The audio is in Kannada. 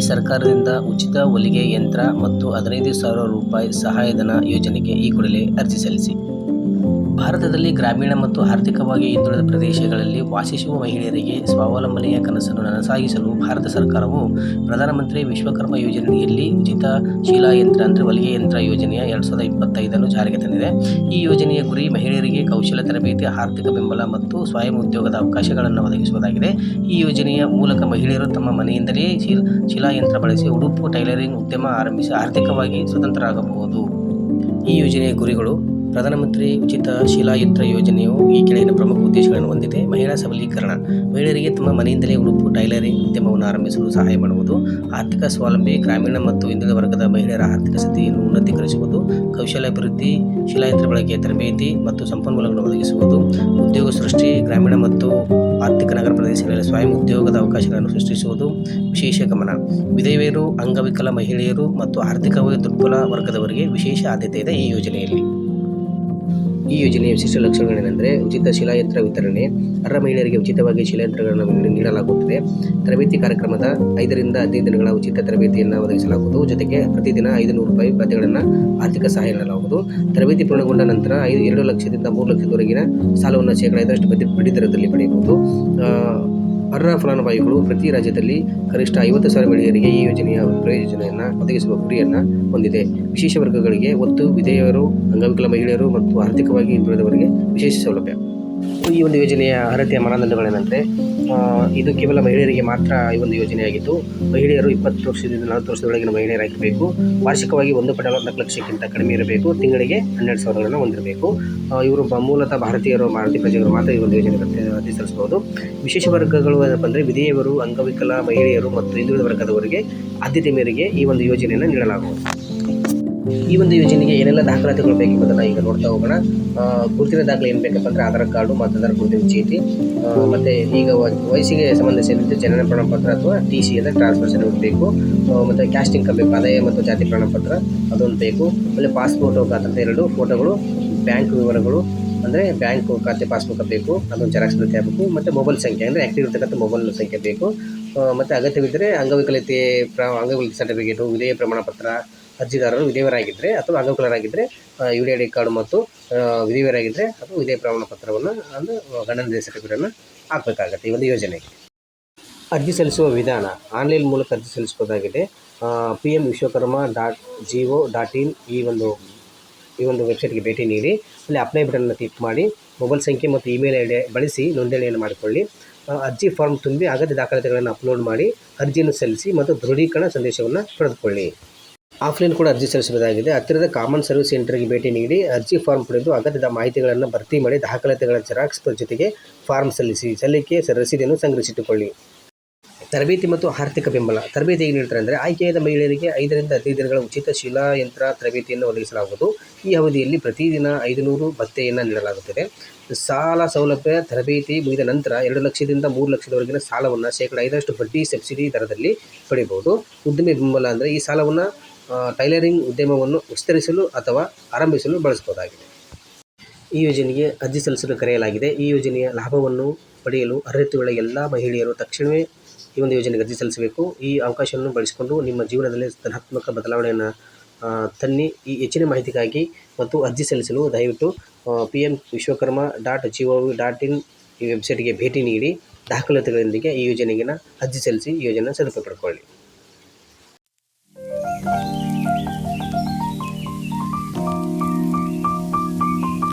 ಸರ್ಕಾರದಿಂದ ಉಚಿತ ಹೊಲಿಗೆ ಯಂತ್ರ ಮತ್ತು ಹದಿನೈದು ಸಾವಿರ ರೂಪಾಯಿ ಸಹಾಯಧನ ಯೋಜನೆಗೆ ಈ ಕೂಡಲೇ ಅರ್ಜಿ ಸಲ್ಲಿಸಿ. ಭಾರತದಲ್ಲಿ ಗ್ರಾಮೀಣ ಮತ್ತು ಆರ್ಥಿಕವಾಗಿ ಹಿಂದುಳಿದ ಪ್ರದೇಶಗಳಲ್ಲಿ ವಾಸಿಸುವ ಮಹಿಳೆಯರಿಗೆ ಸ್ವಾವಲಂಬನೆಯ ಕನಸನ್ನು ನನಸಾಗಿಸಲು ಭಾರತ ಸರ್ಕಾರವು ಪ್ರಧಾನಮಂತ್ರಿ ವಿಶ್ವಕರ್ಮ ಯೋಜನೆಯಲ್ಲಿ ಉಚಿತ ಶಿಲಾಯಂತ್ರ ಅಂದರೆ ಹೊಲಿಗೆ ಯಂತ್ರ ಯೋಜನೆಯ ಎರಡು ಸಾವಿರದ ಇಪ್ಪತ್ತೈದನ್ನು ಜಾರಿಗೆ ತಂದಿದೆ. ಈ ಯೋಜನೆಯ ಗುರಿ ಮಹಿಳೆಯರಿಗೆ ಕೌಶಲ್ಯ ತರಬೇತಿ, ಆರ್ಥಿಕ ಬೆಂಬಲ ಮತ್ತು ಸ್ವಯಂ ಉದ್ಯೋಗದ ಅವಕಾಶಗಳನ್ನು ಒದಗಿಸುವುದಾಗಿದೆ. ಈ ಯೋಜನೆಯ ಮೂಲಕ ಮಹಿಳೆಯರು ತಮ್ಮ ಮನೆಯಿಂದಲೇ ಶಿಲ್ ಶಿಲಾಯಂತ್ರ ಬಳಸಿ ಉಡುಪು, ಟೈಲರಿಂಗ್ ಉದ್ಯಮ ಆರಂಭಿಸಿ ಆರ್ಥಿಕವಾಗಿ ಸ್ವತಂತ್ರರಾಗಬಹುದು. ಈ ಯೋಜನೆಯ ಗುರಿಗಳು ಪ್ರಧಾನಮಂತ್ರಿ ಉಚಿತ ಶಿಲಾಯುತ್ರ ಯೋಜನೆಯು ಈ ಕೆಳಗಿನ ಪ್ರಮುಖ ಉದ್ದೇಶಗಳನ್ನು ಹೊಂದಿದೆ. ಮಹಿಳಾ ಸಬಲೀಕರಣ. ಮಹಿಳೆಯರಿಗೆ ತಮ್ಮ ಮನೆಯಿಂದಲೇ ಉಡುಪು, ಟೈಲರಿಂಗ್ ಉದ್ಯಮವನ್ನು ಆರಂಭಿಸಲು ಸಹಾಯ ಮಾಡುವುದು, ಆರ್ಥಿಕ ಸ್ವಾವಲಂಬಿ, ಗ್ರಾಮೀಣ ಮತ್ತು ಹಿಂದುಳಿದ ವರ್ಗದ ಮಹಿಳೆಯರ ಆರ್ಥಿಕ ಸ್ಥಿತಿಯನ್ನು ಉನ್ನತೀಕರಿಸುವುದು, ಕೌಶಲ್ಯಾಭಿವೃದ್ಧಿ ಶಿಲಾಯಂತ್ರ ಬಳಕೆಯ ತರಬೇತಿ ಮತ್ತು ಸಂಪನ್ಮೂಲಗಳನ್ನು ಒದಗಿಸುವುದು, ಉದ್ಯೋಗ ಸೃಷ್ಟಿ, ಗ್ರಾಮೀಣ ಮತ್ತು ಆರ್ಥಿಕ ನಗರ ಪ್ರದೇಶಗಳಲ್ಲಿ ಸ್ವಯಂ ಉದ್ಯೋಗದ ಅವಕಾಶಗಳನ್ನು ಸೃಷ್ಟಿಸುವುದು ವಿಶೇಷ ಗಮನ. ವಿಧವೆಯರು, ಅಂಗವಿಕಲ ಮಹಿಳೆಯರು ಮತ್ತು ಆರ್ಥಿಕವಾಗಿ ದುರ್ಬಲ ವರ್ಗದವರಿಗೆ ವಿಶೇಷ ಆದ್ಯತೆ ಇದೆ ಈ ಯೋಜನೆಯಲ್ಲಿ. ಈ ಯೋಜನೆಯ ವಿಶಿಷ್ಟ ಲಕ್ಷಣಗಳೇನೆಂದರೆ ಉಚಿತ ಶಿಲಾಯಂತ್ರ ವಿತರಣೆ. ಅರ್ಹ ಮಹಿಳೆಯರಿಗೆ ಉಚಿತವಾಗಿ ಶಿಲಾಯಂತ್ರಗಳನ್ನು ನೀಡ- ನೀಡಲಾಗುತ್ತದೆ ತರಬೇತಿ ಕಾರ್ಯಕ್ರಮದ ಐದರಿಂದ ಹದಿನೈದು ದಿನಗಳ ಉಚಿತ ತರಬೇತಿಯನ್ನು ಒದಗಿಸಲಾಗುವುದು. ಜೊತೆಗೆ ಪ್ರತಿದಿನ ಐದು ನೂರು ರೂಪಾಯಿ ಭತ್ಯೆಗಳನ್ನು ಆರ್ಥಿಕ ಸಹಾಯ ನೀಡಲಾಗುವುದು ತರಬೇತಿ ಪೂರ್ಣಗೊಂಡ ನಂತರ ಐದು, ಎರಡು ಲಕ್ಷದಿಂದ ಮೂರು ಲಕ್ಷದವರೆಗಿನ ಸಾಲವನ್ನು ಶೇಕಡ ಐದರಷ್ಟು ಬಡ್ಡಿ ಬಡ್ಡಿ ದರದಲ್ಲಿ ಪಡೆಯಬಹುದು. ಅರ್ಹ ಫಲಾನುಭವಿಗಳು ಪ್ರತಿ ರಾಜ್ಯದಲ್ಲಿ ಕನಿಷ್ಠ ಐವತ್ತು ಸಾವಿರ ಮಹಿಳೆಯರಿಗೆ ಈ ಯೋಜನೆಯ ಪ್ರಯೋಜನೆಯನ್ನು ಒದಗಿಸುವ ಗುರಿಯನ್ನು ಹೊಂದಿದೆ. ವಿಶೇಷ ವರ್ಗಗಳಿಗೆ ಒತ್ತು, ವಿಧೇಯರು ಅಂಗವಿಕಲ ಮಹಿಳೆಯರು ಮತ್ತು ಆರ್ಥಿಕವಾಗಿ ಹಿಂದುಳಿದವರಿಗೆ ವಿಶೇಷ ಸೌಲಭ್ಯ. ಈ ಒಂದು ಯೋಜನೆಯ ಅರ್ಹತೆಯ ಮಾನದಂಡಗಳೇನೆಂದರೆ ಇದು ಕೇವಲ ಮಹಿಳೆಯರಿಗೆ ಮಾತ್ರ ಈ ಒಂದು ಯೋಜನೆಯಾಗಿದ್ದು, ಮಹಿಳೆಯರು ಇಪ್ಪತ್ತು ವರ್ಷದಿಂದ ನಲವತ್ತು ವರ್ಷದೊಳಗಿನ ಮಹಿಳೆಯರಾಗಿರಬೇಕು ವಾರ್ಷಿಕವಾಗಿ ಒಂದು ಪಾಯಿಂಟ್ ನಲವತ್ನಾಲ್ಕು ಲಕ್ಷಕ್ಕಿಂತ ಕಡಿಮೆ ಇರಬೇಕು, ತಿಂಗಳಿಗೆ ಹನ್ನೆರಡು ಸಾವಿರಗಳನ್ನು ಹೊಂದಿರಬೇಕು. ಇವರು ಮೂಲತಃ ಭಾರತೀಯರು, ಭಾರತೀಯ ಪ್ರಜೆಗಳು ಮಾತ್ರ ಈ ಒಂದು ಯೋಜನೆ ಸಲ್ಲಿಸಬಹುದು ವಿಶೇಷ ವರ್ಗಗಳು ಏನಪ್ಪ ಅಂದರೆ, ವಿಧೇಯವರು, ಅಂಗವಿಕಲ ಮಹಿಳೆಯರು ಮತ್ತು ಹಿಂದುಳಿದ ವರ್ಗದವರಿಗೆ ಆದ್ಯತೆ ಮೇರೆಗೆ ಈ ಒಂದು ಯೋಜನೆಯನ್ನು ನೀಡಲಾಗುವುದು. ಈ ಒಂದು ಯೋಜನೆಗೆ ಏನೆಲ್ಲ ದಾಖಲಾತಿಗಳು ಬೇಕೆಂಬುದನ್ನು ಈಗ ನೋಡ್ತಾ ಹೋಗೋಣ. ಗುರುತಿನ ದಾಖಲೆ ಏನು ಬೇಕಪ್ಪ ಅಂದರೆ ಆಧಾರ್ ಕಾರ್ಡು, ಮತದಾರ ಗುರುತಿನ ಚೀಟಿ ಮತ್ತು ಈಗ ವಯಸ್ಸಿಗೆ ಸಂಬಂಧಿಸಿದಂತೆ ಜನನ ಪ್ರಮಾಣಪತ್ರ ಅಥವಾ ಟಿ ಸಿ ಅಂದರೆ ಟ್ರಾನ್ಸ್ಫರ್ ಸರ್ಟಿಫಿಕೇಟ್ ಬೇಕು. ಮತ್ತು ಕ್ಯಾಸ್ಟಿಂಗ್ ಬೇಕು ಆದಾಯ ಮತ್ತು ಜಾತಿ ಪ್ರಮಾಣಪತ್ರ ಅದೊಂದು ಬೇಕು. ಆಮೇಲೆ ಪಾಸ್ಪೋರ್ಟ್ ಖಾತೆ ಎರಡು, ಫೋಟೋಗಳು, ಬ್ಯಾಂಕ್ ವಿವರಗಳು, ಅಂದರೆ ಬ್ಯಾಂಕ್ ಖಾತೆ ಪಾಸ್ಬುಕ್ ಬೇಕು. ಅದೊಂದು ಜೆರಾಕ್ಸ್ ಪ್ರತಿ ಆಗಬೇಕು ಮತ್ತು ಮೊಬೈಲ್ ಸಂಖ್ಯೆ, ಅಂದರೆ ಆ್ಯಕ್ಟಿವ್ ಇರ್ತಕ್ಕಂಥ ಮೊಬೈಲ್ ಸಂಖ್ಯೆ ಬೇಕು. ಮತ್ತು ಅಗತ್ಯವಿದ್ದರೆ ಅಂಗವಿಕಲತೆ ಪ್ರ, ಅಂಗವಿಕಲತೆ ಸರ್ಟಿಫಿಕೇಟು ವಿಧೇಯ ಪ್ರಮಾಣ ಪತ್ರ ಅರ್ಜಿದಾರರು ವಿಧೇಯರಾಗಿದ್ದರೆ ಅಥವಾ ಅಂಗವಿಕಲರಾಗಿದ್ದರೆ U D I D card ಮತ್ತು ವಿಧೇಯರಾಗಿದ್ದರೆ ಅಥವಾ ವಿಧೇಯ ಪ್ರಮಾಣ ಪತ್ರವನ್ನು ಅಂದರೆ ಗಣನ ಸರ್ಟಿಫಿಕೇಟನ್ನು ಹಾಕಬೇಕಾಗತ್ತೆ ಈ ಒಂದು ಯೋಜನೆಗೆ. ಅರ್ಜಿ ಸಲ್ಲಿಸುವ ವಿಧಾನ, ಆನ್ಲೈನ್ ಮೂಲಕ ಅರ್ಜಿ ಸಲ್ಲಿಸಬಹುದಾಗಿದೆ P M Vishwakarma dot G O dot in ಈ ಒಂದು ಈ ಒಂದು ವೆಬ್ಸೈಟ್ಗೆ ಭೇಟಿ ನೀಡಿ, ಅಲ್ಲಿ ಅಪ್ಲೈ ಬಟನ್ನ ಕ್ಲಿಕ್ ಮಾಡಿ ಮೊಬೈಲ್ ಸಂಖ್ಯೆ ಮತ್ತು ಇಮೇಲ್ ಐ ಡಿ ಬಳಸಿ ನೋಂದಣಿಯನ್ನು ಮಾಡಿಕೊಳ್ಳಿ. ಅರ್ಜಿ ಫಾರ್ಮ್ ತುಂಬಿ ಅಗತ್ಯ ದಾಖಲಾತಿಗಳನ್ನು ಅಪ್ಲೋಡ್ ಮಾಡಿ ಅರ್ಜಿಯನ್ನು ಸಲ್ಲಿಸಿ ಮತ್ತು ದೃಢೀಕರಣ ಸಂದೇಶವನ್ನು ಪಡೆದುಕೊಳ್ಳಿ. ಆಫ್ಲೈನ್ ಕೂಡ ಅರ್ಜಿ ಸಲ್ಲಿಸಬಹುದಾಗಿದೆ. ಹತ್ತಿರದ ಕಾಮನ್ ಸರ್ವಿಸ್ ಸೆಂಟರ್ಗೆ ಭೇಟಿ ನೀಡಿ ಅರ್ಜಿ ಫಾರ್ಮ್ ಪಡೆದು ಅಗತ್ಯದ ಮಾಹಿತಿಗಳನ್ನು ಭರ್ತಿ ಮಾಡಿ ದಾಖಲಾತಿಗಳ ಜೆರಾಕ್ಸ್ ಜೊತೆಗೆ ಫಾರ್ಮ್ ಸಲ್ಲಿಸಿ, ಸಲ್ಲಿಕೆ ರಸೀದಿಯನ್ನು ಸಂಗ್ರಹಿಸಿಟ್ಟುಕೊಳ್ಳಿ. ತರಬೇತಿ ಮತ್ತು ಆರ್ಥಿಕ ಬೆಂಬಲ. ತರಬೇತಿ ಹೇಗೆ ನೀಡ್ತಾರೆ ಅಂದರೆ ಆಯ್ಕೆಯಾದ ಮಹಿಳೆಯರಿಗೆ ಐದರಿಂದ ಹದಿನೈದು ದಿನಗಳ ಉಚಿತ ಶಿಲಾಯಂತ್ರ ತರಬೇತಿಯನ್ನು ಒದಗಿಸಲಾಗುವುದು. ಈ ಅವಧಿಯಲ್ಲಿ ಪ್ರತಿದಿನ ಐದುನೂರು ಭತ್ತೆಯನ್ನು ನೀಡಲಾಗುತ್ತದೆ. ಸಾಲ ಸೌಲಭ್ಯ, ತರಬೇತಿ ಮುಗಿದ ನಂತರ ಎರಡು ಲಕ್ಷದಿಂದ ಮೂರು ಲಕ್ಷದವರೆಗಿನ ಸಾಲವನ್ನು ಶೇಕಡ ಐದರಷ್ಟು ಬಡ್ಡಿ ಸಬ್ಸಿಡಿ ದರದಲ್ಲಿ ಪಡೆಯಬಹುದು. ಉದ್ಯಮಿ ಬೆಂಬಲ ಅಂದರೆ ಈ ಸಾಲವನ್ನು ಟೈಲರಿಂಗ್ ಉದ್ಯಮವನ್ನು ವಿಸ್ತರಿಸಲು ಅಥವಾ ಆರಂಭಿಸಲು ಬಳಸಬಹುದಾಗಿದೆ. ಈ ಯೋಜನೆಗೆ ಅರ್ಜಿ ಸಲ್ಲಿಸಲು ಕರೆಯಲಾಗಿದೆ. ಈ ಯೋಜನೆಯ ಲಾಭವನ್ನು ಪಡೆಯಲು ಅರ್ಹತೆಯುಳ್ಳ ಎಲ್ಲ ಮಹಿಳೆಯರು ತಕ್ಷಣವೇ ಈ ಒಂದು ಯೋಜನೆಗೆ ಅರ್ಜಿ ಸಲ್ಲಿಸಬೇಕು. ಈ ಅವಕಾಶವನ್ನು ಬಳಸಿಕೊಂಡು ನಿಮ್ಮ ಜೀವನದಲ್ಲಿ ಧನಾತ್ಮಕ ಬದಲಾವಣೆಯನ್ನು ತನ್ನಿ ಈ ಹೆಚ್ಚಿನ ಮಾಹಿತಿಗಾಗಿ ಮತ್ತು ಅರ್ಜಿ ಸಲ್ಲಿಸಲು ದಯವಿಟ್ಟು P M Vishwakarma dot G O dot in ಈ ವೆಬ್ಸೈಟ್ಗೆ ಭೇಟಿ ನೀಡಿ, ದಾಖಲಾತಿಗಳೊಂದಿಗೆ ಈ ಯೋಜನೆಗಿನ ಅರ್ಜಿ ಸಲ್ಲಿಸಿ ಯೋಜನೆ ಸದುಪಯೋಗ ಪಡ್ಕೊಳ್ಳಿ